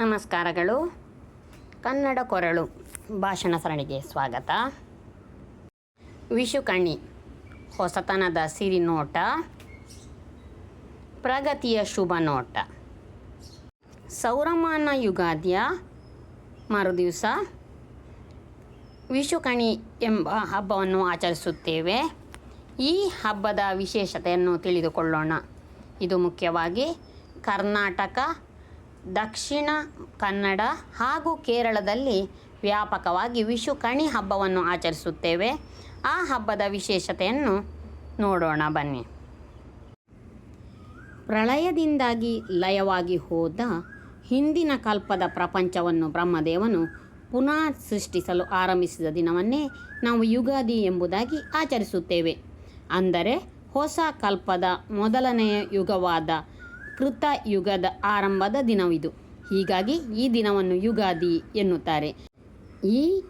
ನಮಸ್ಕಾರಗಳು. ಕನ್ನಡ ಕೊರಳು ಭಾಷಣ ಸರಣಿಗೆ ಸ್ವಾಗತ. ವಿಷುಕಣಿ ಹೊಸತನದ ಸಿರಿ ನೋಟ ಪ್ರಗತಿಯ ಶುಭ ನೋಟ. ಸೌರಮಾನ ಯುಗಾದಿಯ ಮರುದಿವಸ ವಿಷುಕಣಿ ಎಂಬ ಹಬ್ಬವನ್ನು ಆಚರಿಸುತ್ತೇವೆ. ಈ ಹಬ್ಬದ ವಿಶೇಷತೆಯನ್ನು ತಿಳಿದುಕೊಳ್ಳೋಣ. ಇದು ಮುಖ್ಯವಾಗಿ ಕರ್ನಾಟಕ ದಕ್ಷಿಣ ಕನ್ನಡ ಹಾಗೂ ಕೇರಳದಲ್ಲಿ ವ್ಯಾಪಕವಾಗಿ ವಿಷುಕಣಿ ಹಬ್ಬವನ್ನು ಆಚರಿಸುತ್ತೇವೆ. ಆ ಹಬ್ಬದ ವಿಶೇಷತೆಯನ್ನು ನೋಡೋಣ, ಬನ್ನಿ. ಪ್ರಳಯದಿಂದಾಗಿ ಲಯವಾಗಿ ಹೋದ ಹಿಂದಿನ ಕಲ್ಪದ ಪ್ರಪಂಚವನ್ನು ಬ್ರಹ್ಮದೇವನು ಪುನಃ ಸೃಷ್ಟಿಸಲು ಆರಂಭಿಸಿದ ದಿನವನ್ನೇ ನಾವು ಯುಗಾದಿ ಎಂಬುದಾಗಿ ಆಚರಿಸುತ್ತೇವೆ. ಅಂದರೆ ಹೊಸ ಕಲ್ಪದ ಮೊದಲನೆಯ ಯುಗವಾದ ಕೃತ ಯುಗದ ಆರಂಭದ ದಿನವಿದು. ಹೀಗಾಗಿ ಈ ದಿನವನ್ನು ಯುಗಾದಿ ಎನ್ನುತ್ತಾರೆ. ಈ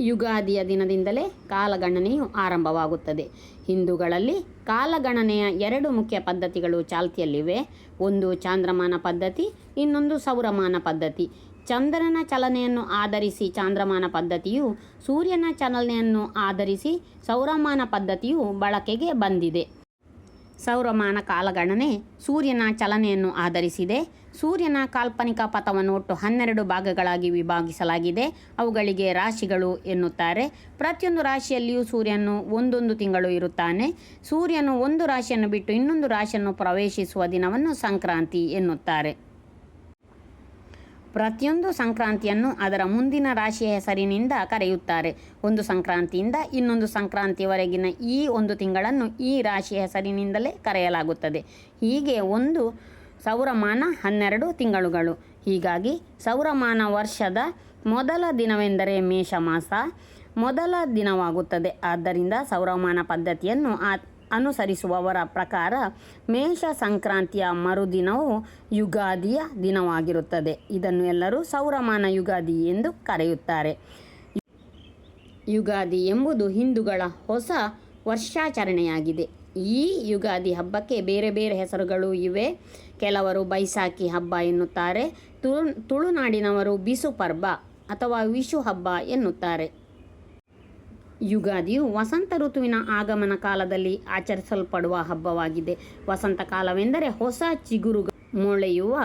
ಯುಗಾದಿಯ ದಿನದಿಂದಲೇ ಕಾಲಗಣನೆಯು ಆರಂಭವಾಗುತ್ತದೆ. ಹಿಂದೂಗಳಲ್ಲಿ ಕಾಲಗಣನೆಯ ಎರಡು ಮುಖ್ಯ ಪದ್ಧತಿಗಳು ಚಾಲ್ತಿಯಲ್ಲಿವೆ. ಒಂದು ಚಾಂದ್ರಮಾನ ಪದ್ಧತಿ, ಇನ್ನೊಂದು ಸೌರಮಾನ ಪದ್ಧತಿ. ಚಂದ್ರನ ಚಲನೆಯನ್ನು ಆಧರಿಸಿ ಚಾಂದ್ರಮಾನ ಪದ್ಧತಿಯು, ಸೂರ್ಯನ ಚಲನೆಯನ್ನು ಆಧರಿಸಿ ಸೌರಮಾನ ಪದ್ಧತಿಯು ಬಳಕೆಗೆ ಬಂದಿದೆ. ಸೌರಮಾನ ಕಾಲಗಣನೆ ಸೂರ್ಯನ ಚಲನೆಯನ್ನು ಆಧರಿಸಿದೆ. ಸೂರ್ಯನ ಕಾಲ್ಪನಿಕ ಪಥವನ್ನು ಒಟ್ಟು ಹನ್ನೆರಡು ಭಾಗಗಳಾಗಿ ವಿಭಾಗಿಸಲಾಗಿದೆ. ಅವುಗಳಿಗೆ ರಾಶಿಗಳು ಎನ್ನುತ್ತಾರೆ. ಪ್ರತಿಯೊಂದು ರಾಶಿಯಲ್ಲಿಯೂ ಸೂರ್ಯನು ಒಂದೊಂದು ತಿಂಗಳು ಇರುತ್ತಾನೆ. ಸೂರ್ಯನು ಒಂದು ರಾಶಿಯನ್ನು ಬಿಟ್ಟು ಇನ್ನೊಂದು ರಾಶಿಯನ್ನು ಪ್ರವೇಶಿಸುವ ದಿನವನ್ನು ಸಂಕ್ರಾಂತಿ ಎನ್ನುತ್ತಾರೆ. ಪ್ರತಿಯೊಂದು ಸಂಕ್ರಾಂತಿಯನ್ನು ಅದರ ಮುಂದಿನ ರಾಶಿಯ ಹೆಸರಿನಿಂದ ಕರೆಯುತ್ತಾರೆ. ಒಂದು ಸಂಕ್ರಾಂತಿಯಿಂದ ಇನ್ನೊಂದು ಸಂಕ್ರಾಂತಿವರೆಗಿನ ಈ ಒಂದು ತಿಂಗಳನ್ನು ಈ ರಾಶಿಯ ಹೆಸರಿನಿಂದಲೇ ಕರೆಯಲಾಗುತ್ತದೆ. ಹೀಗೆ ಒಂದು ಸೌರಮಾನ ಹನ್ನೆರಡು ತಿಂಗಳುಗಳು. ಹೀಗಾಗಿ ಸೌರಮಾನ ವರ್ಷದ ಮೊದಲ ದಿನವೆಂದರೆ ಮೇಷ ಮಾಸ ಮೊದಲ ದಿನವಾಗುತ್ತದೆ. ಆದ್ದರಿಂದ ಸೌರಮಾನ ಪದ್ಧತಿಯನ್ನು ಆ ಅನುಸರಿಸುವವರ ಪ್ರಕಾರ ಮೇಷ ಸಂಕ್ರಾಂತಿಯ ಮರುದಿನವು ಯುಗಾದಿಯ ದಿನವಾಗಿರುತ್ತದೆ. ಇದನ್ನು ಎಲ್ಲರೂ ಸೌರಮಾನ ಯುಗಾದಿ ಎಂದು ಕರೆಯುತ್ತಾರೆ. ಯುಗಾದಿ ಎಂಬುದು ಹಿಂದೂಗಳ ಹೊಸ ವರ್ಷಾಚರಣೆಯಾಗಿದೆ. ಈ ಯುಗಾದಿ ಹಬ್ಬಕ್ಕೆ ಬೇರೆ ಬೇರೆ ಹೆಸರುಗಳು ಇವೆ. ಕೆಲವರು ಬೈಸಾಖಿ ಹಬ್ಬ ಎನ್ನುತ್ತಾರೆ. ತುಳು, ತುಳುನಾಡಿನವರು ಬಿಸು ಪರ್ಬ ಅಥವಾ ವಿಷು ಹಬ್ಬ ಎನ್ನುತ್ತಾರೆ. ಯುಗಾದಿಯು ವಸಂತ ಋತುವಿನ ಆಗಮನ ಕಾಲದಲ್ಲಿ ಆಚರಿಸಲ್ಪಡುವ ಹಬ್ಬವಾಗಿದೆ. ವಸಂತ ಕಾಲವೆಂದರೆ ಹೊಸ ಚಿಗುರು ಮೊಳೆಯುವ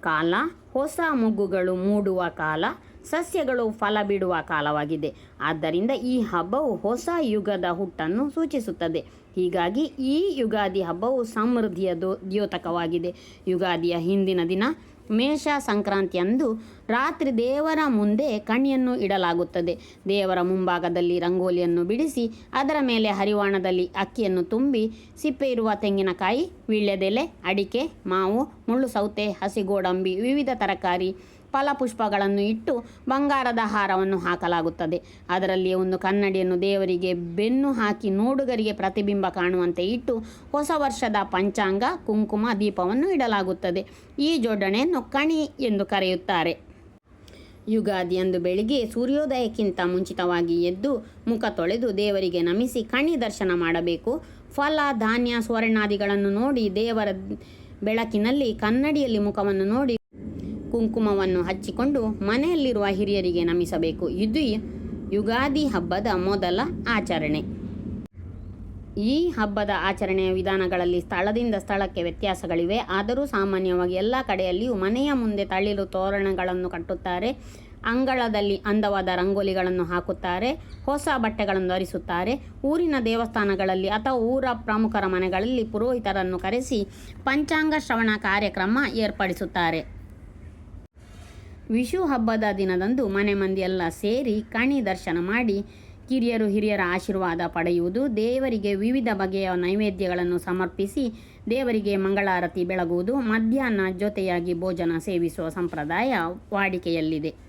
ಕಾಲ, ಹೊಸ ಮೊಗ್ಗುಗಳು ಮೂಡುವ ಕಾಲ, ಸಸ್ಯಗಳು ಫಲ ಬಿಡುವ ಕಾಲವಾಗಿದೆ. ಆದ್ದರಿಂದ ಈ ಹಬ್ಬವು ಹೊಸ ಯುಗದ ಹುಟ್ಟನ್ನು ಸೂಚಿಸುತ್ತದೆ. ಹೀಗಾಗಿ ಈ ಯುಗಾದಿ ಹಬ್ಬವು ಸಮೃದ್ಧಿಯ ದ್ಯೋತಕವಾಗಿದೆ. ಯುಗಾದಿಯ ಹಿಂದಿನ ದಿನ ಮೇಷ ಸಂಕ್ರಾಂತಿಯಂದು ರಾತ್ರಿ ದೇವರ ಮುಂದೆ ಕಣಿಯನ್ನು ಇಡಲಾಗುತ್ತದೆ. ದೇವರ ಮುಂಭಾಗದಲ್ಲಿ ರಂಗೋಲಿಯನ್ನು ಬಿಡಿಸಿ, ಅದರ ಮೇಲೆ ಹರಿವಾಣದಲ್ಲಿ ಅಕ್ಕಿಯನ್ನು ತುಂಬಿ, ಸಿಪ್ಪೆ ಇರುವ ತೆಂಗಿನಕಾಯಿ, ವೀಳ್ಯದೆಲೆ, ಅಡಿಕೆ, ಮಾವು, ಮುಳ್ಳು ಸೌತೆ ಹಸಿಗೋಡಂಬಿ ವಿವಿಧ ತರಕಾರಿ ಫಲಪುಷ್ಪಗಳನ್ನು ಇಟ್ಟು ಬಂಗಾರದ ಹಾರವನ್ನು ಹಾಕಲಾಗುತ್ತದೆ. ಅದರಲ್ಲಿ ಒಂದು ಕನ್ನಡಿಯನ್ನು ದೇವರಿಗೆ ಬೆನ್ನು ಹಾಕಿ ನೋಡುಗರಿಗೆ ಪ್ರತಿಬಿಂಬ ಕಾಣುವಂತೆ ಇಟ್ಟು ಹೊಸ ವರ್ಷದ ಪಂಚಾಂಗ ಕುಂಕುಮ ದೀಪವನ್ನು ಇಡಲಾಗುತ್ತದೆ. ಈ ಜೋಡಣೆಯನ್ನು ಕಣಿ ಎಂದು ಕರೆಯುತ್ತಾರೆ. ಯುಗಾದಿಯಂದು ಬೆಳಿಗ್ಗೆ ಸೂರ್ಯೋದಯಕ್ಕಿಂತ ಮುಂಚಿತವಾಗಿ ಎದ್ದು ಮುಖ ತೊಳೆದು ದೇವರಿಗೆ ನಮಿಸಿ ಕಣಿ ದರ್ಶನ ಮಾಡಬೇಕು. ಫಲ, ಧಾನ್ಯ, ಸ್ವರ್ಣಾದಿಗಳನ್ನು ನೋಡಿ ದೇವರ ಬೆಳಕಿನಲ್ಲಿ ಕನ್ನಡಿಯಲ್ಲಿ ಮುಖವನ್ನು ನೋಡಿ ಕುಂಕುಮವನ್ನು ಹಚ್ಚಿಕೊಂಡು ಮನೆಯಲ್ಲಿರುವ ಹಿರಿಯರಿಗೆ ನಮಿಸಬೇಕು. ಇದು ಯುಗಾದಿ ಹಬ್ಬದ ಮೊದಲ ಆಚರಣೆ. ಈ ಹಬ್ಬದ ಆಚರಣೆಯ ವಿಧಾನಗಳಲ್ಲಿ ಸ್ಥಳದಿಂದ ಸ್ಥಳಕ್ಕೆ ವ್ಯತ್ಯಾಸಗಳಿವೆ. ಆದರೂ ಸಾಮಾನ್ಯವಾಗಿ ಎಲ್ಲ ಕಡೆಯಲ್ಲಿಯೂ ಮನೆಯ ಮುಂದೆ ತಳಿಲು ತೋರಣಗಳನ್ನು ಕಟ್ಟುತ್ತಾರೆ. ಅಂಗಳದಲ್ಲಿ ಅಂದವಾದ ರಂಗೋಲಿಗಳನ್ನು ಹಾಕುತ್ತಾರೆ. ಹೊಸ ಬಟ್ಟೆಗಳನ್ನು ಧರಿಸುತ್ತಾರೆ. ಊರಿನ ದೇವಸ್ಥಾನಗಳಲ್ಲಿ ಅಥವಾ ಊರ ಪ್ರಮುಖರ ಮನೆಗಳಲ್ಲಿ ಪುರೋಹಿತರನ್ನು ಕರೆಸಿ ಪಂಚಾಂಗ ಶ್ರವಣ ಕಾರ್ಯಕ್ರಮ ಏರ್ಪಡಿಸುತ್ತಾರೆ. ವಿಷು ಹಬ್ಬದ ದಿನದಂದು ಮನೆ ಮಂದಿಯೆಲ್ಲ ಸೇರಿ ಕಣಿ ದರ್ಶನ ಮಾಡಿ ಕಿರಿಯರು ಹಿರಿಯರ ಆಶೀರ್ವಾದ ಪಡೆಯುವುದು, ದೇವರಿಗೆ ವಿವಿಧ ಬಗೆಯ ನೈವೇದ್ಯಗಳನ್ನು ಸಮರ್ಪಿಸಿ ದೇವರಿಗೆ ಮಂಗಳಾರತಿ ಬೆಳಗುವುದು, ಮಧ್ಯಾಹ್ನ ಜೊತೆಯಾಗಿ ಭೋಜನ ಸೇವಿಸುವ ಸಂಪ್ರದಾಯ ವಾಡಿಕೆಯಲ್ಲಿದೆ.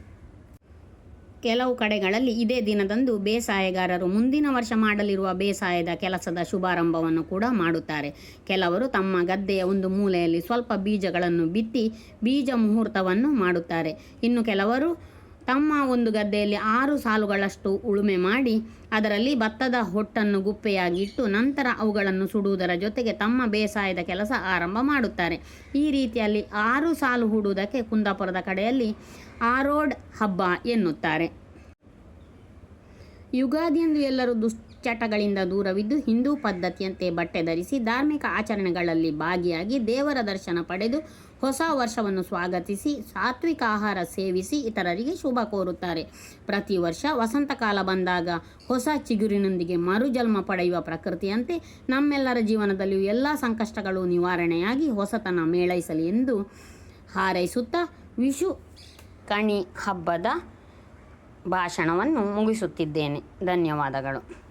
ಕೆಲವು ಕಡೆಗಳಲ್ಲಿ ಇದೇ ದಿನದಂದು ಬೇಸಾಯಗಾರರು ಮುಂದಿನ ವರ್ಷ ಮಾಡಲಿರುವ ಬೇಸಾಯದ ಕೆಲಸದ ಶುಭಾರಂಭವನ್ನು ಕೂಡ ಮಾಡುತ್ತಾರೆ. ಕೆಲವರು ತಮ್ಮ ಗದ್ದೆಯ ಒಂದು ಮೂಲೆಯಲ್ಲಿ ಸ್ವಲ್ಪ ಬೀಜಗಳನ್ನು ಬಿತ್ತಿ ಬೀಜ ಮುಹೂರ್ತವನ್ನು ಮಾಡುತ್ತಾರೆ. ಇನ್ನು ಕೆಲವರು ತಮ್ಮ ಒಂದು ಗದ್ದೆಯಲ್ಲಿ ಆರು ಸಾಲುಗಳಷ್ಟು ಉಳುಮೆ ಮಾಡಿ, ಅದರಲ್ಲಿ ಭತ್ತದ ಹೊಟ್ಟನ್ನು ಗುಪ್ಪೆಯಾಗಿಟ್ಟು ನಂತರ ಅವುಗಳನ್ನು ಸುಡುವುದರ ಜೊತೆಗೆ ತಮ್ಮ ಬೇಸಾಯದ ಕೆಲಸ ಆರಂಭ ಮಾಡುತ್ತಾರೆ. ಈ ರೀತಿಯಲ್ಲಿ ಆರು ಸಾಲು ಹೂಡುವುದಕ್ಕೆ ಕುಂದಾಪುರದ ಕಡೆಯಲ್ಲಿ ಆರೋಡ್ ಹಬ್ಬ ಎನ್ನುತ್ತಾರೆ. ಯುಗಾದಿಯಂದು ಎಲ್ಲರೂ ದುಶ್ಚಟಗಳಿಂದ ದೂರವಿದ್ದು ಹಿಂದೂ ಪದ್ಧತಿಯಂತೆ ಬಟ್ಟೆ ಧರಿಸಿ ಧಾರ್ಮಿಕ ಆಚರಣೆಗಳಲ್ಲಿ ಭಾಗಿಯಾಗಿ ದೇವರ ದರ್ಶನ ಪಡೆದು ಹೊಸ ವರ್ಷವನ್ನು ಸ್ವಾಗತಿಸಿ, ಸಾತ್ವಿಕ ಆಹಾರ ಸೇವಿಸಿ ಇತರರಿಗೆ ಶುಭ ಕೋರುತ್ತಾರೆ. ಪ್ರತಿ ವರ್ಷ ವಸಂತಕಾಲ ಬಂದಾಗ ಹೊಸ ಚಿಗುರಿನೊಂದಿಗೆ ಮರುಜನ್ಮ ಪಡೆಯುವ ಪ್ರಕೃತಿಯಂತೆ ನಮ್ಮೆಲ್ಲರ ಜೀವನದಲ್ಲಿಯೂ ಎಲ್ಲ ಸಂಕಷ್ಟಗಳು ನಿವಾರಣೆಯಾಗಿ ಹೊಸತನ ಮೇಳೈಸಲಿ ಎಂದು ಹಾರೈಸುತ್ತಾ ವಿಷು ಕಣಿ ಹಬ್ಬದ ಭಾಷಣವನ್ನು ಮುಗಿಸುತ್ತಿದ್ದೇನೆ. ಧನ್ಯವಾದಗಳು.